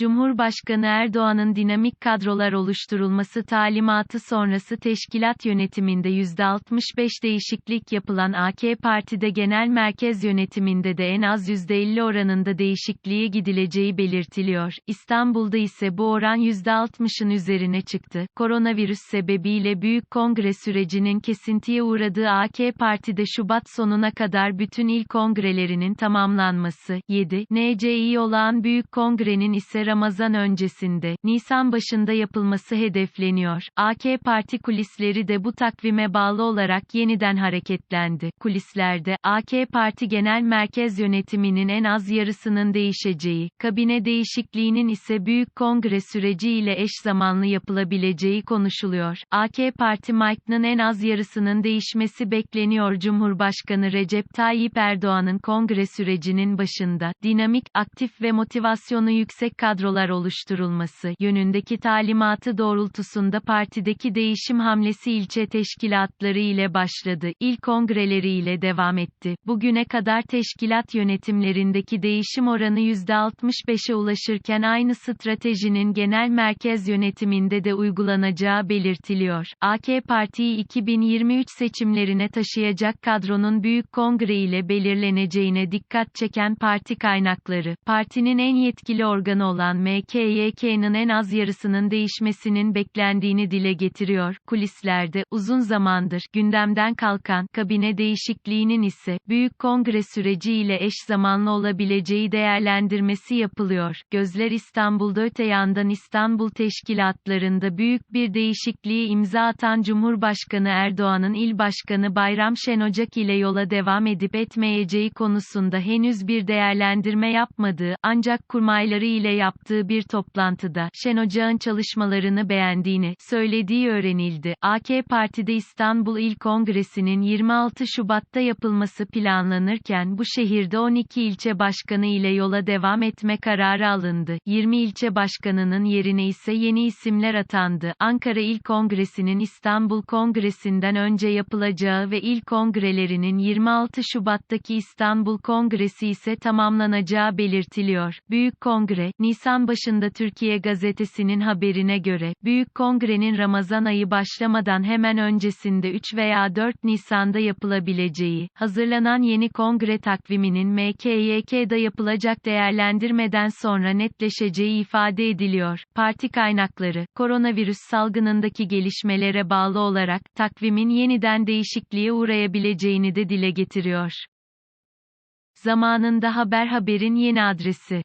Cumhurbaşkanı Erdoğan'ın dinamik kadrolar oluşturulması talimatı sonrası teşkilat yönetiminde %65 değişiklik yapılan AK Parti'de genel merkez yönetiminde de en az %50 oranında değişikliğe gidileceği belirtiliyor. İstanbul'da ise bu oran %60'ın üzerine çıktı. Koronavirüs sebebiyle büyük kongre sürecinin kesintiye uğradığı AK Parti'de Şubat sonuna kadar bütün il kongrelerinin tamamlanması, 7, NCİ olan büyük kongrenin ise Ramazan öncesinde, Nisan başında yapılması hedefleniyor. AK Parti kulisleri de bu takvime bağlı olarak yeniden hareketlendi. Kulislerde, AK Parti Genel Merkez Yönetiminin en az yarısının değişeceği, kabine değişikliğinin ise büyük kongre süreci ile eş zamanlı yapılabileceği konuşuluyor. AK Parti Mike'nın en az yarısının değişmesi bekleniyor. Cumhurbaşkanı Recep Tayyip Erdoğan'ın kongre sürecinin başında, dinamik, aktif ve motivasyonu yüksek kadrolar oluşturulması yönündeki talimatı doğrultusunda partideki değişim hamlesi ilçe teşkilatları ile başladı. İl kongreleri ile devam etti. Bugüne kadar teşkilat yönetimlerindeki değişim oranı %65'e ulaşırken aynı stratejinin genel merkez yönetiminde de uygulanacağı belirtiliyor. AK Parti'yi 2023 seçimlerine taşıyacak kadronun büyük kongre ile belirleneceğine dikkat çeken parti kaynakları, partinin en yetkili organı olan MKYK'nın en az yarısının değişmesinin beklendiğini dile getiriyor. Kulislerde, uzun zamandır, gündemden kalkan, kabine değişikliğinin ise, büyük kongre süreci ile eş zamanlı olabileceği değerlendirmesi yapılıyor. Gözler İstanbul'da öte yandan İstanbul teşkilatlarında büyük bir değişikliğe imza atan Cumhurbaşkanı Erdoğan'ın il başkanı Bayram Şenocak ile yola devam edip etmeyeceği konusunda henüz bir değerlendirme yapmadığı, ancak kurmayları ile yaptığı bir toplantıda, Şen Ocak'ın çalışmalarını beğendiğini söylediği öğrenildi. AK Parti'de İstanbul İl Kongresi'nin 26 Şubat'ta yapılması planlanırken bu şehirde 12 ilçe başkanı ile yola devam etme kararı alındı. 20 ilçe başkanının yerine ise yeni isimler atandı. Ankara İl Kongresi'nin İstanbul Kongresi'nden önce yapılacağı ve il kongrelerinin 26 Şubat'taki İstanbul Kongresi ise tamamlanacağı belirtiliyor. Büyük Kongre, Nisan başında Türkiye Gazetesi'nin haberine göre, Büyük Kongre'nin Ramazan ayı başlamadan hemen öncesinde 3 veya 4 Nisan'da yapılabileceği, hazırlanan yeni kongre takviminin MKYK'da yapılacak değerlendirmeden sonra netleşeceği ifade ediliyor. Parti kaynakları, koronavirüs salgınındaki gelişmelere bağlı olarak, takvimin yeniden değişikliğe uğrayabileceğini de dile getiriyor. Zamanında Haber Haber'in yeni adresi